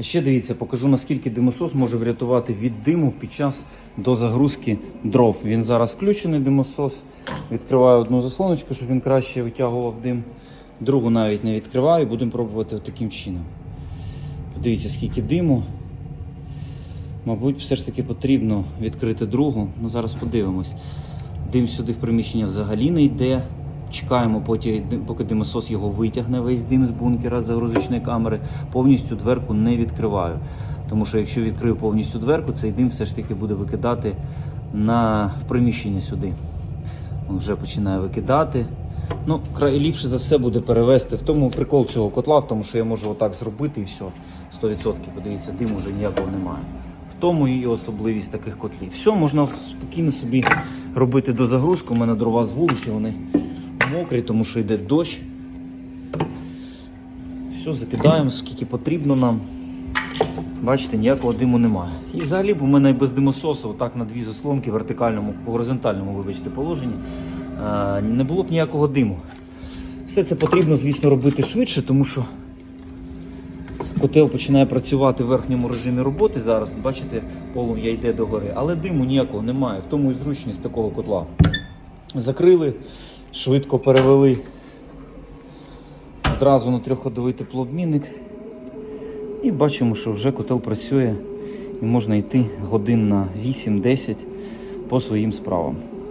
Ще дивіться, покажу наскільки димосос може врятувати від диму під час до загрузки дров. Він зараз включений димосос. Відкриваю одну заслоночку, щоб він краще витягував дим. Другу навіть не відкриваю, будемо пробувати таким чином. Подивіться, скільки диму. Мабуть, все ж таки потрібно відкрити другу. Ну зараз подивимось. Дим сюди в приміщення взагалі не йде. Чекаємо, поки, поки димосос його витягне весь дим з бункера з загрузочної камери. Повністю дверку не відкриваю. Тому що якщо відкрию повністю дверку, цей дим все ж таки буде викидати на в приміщення сюди. Він вже починає викидати. Ну, край ліпше за все буде перевести. В тому прикол цього котла, в тому, що я можу отак зробити і все. 100%. Подивіться, диму вже ніякого немає. В тому і особливість таких котлів. Все, можна спокійно собі робити до загрузки. У мене дрова з вулиці, вони мокрі, тому що йде дощ. Все, закидаємо, скільки потрібно нам. Бачите, ніякого диму немає. І взагалі б у мене без димососу, отак на дві заслонки в вертикальному, в горизонтальному, вибачте, положенні, е, не було б ніякого диму. Все це потрібно, звісно, робити швидше, тому що котел починає працювати в верхньому режимі роботи. Зараз, бачите, полум'я йде догори, але диму ніякого немає. В тому і зручність такого котла. Закрили, швидко перевели одразу на трьохходовий теплообмінник. І бачимо, що вже котел працює і можна йти годин на 8-10 по своїм справам.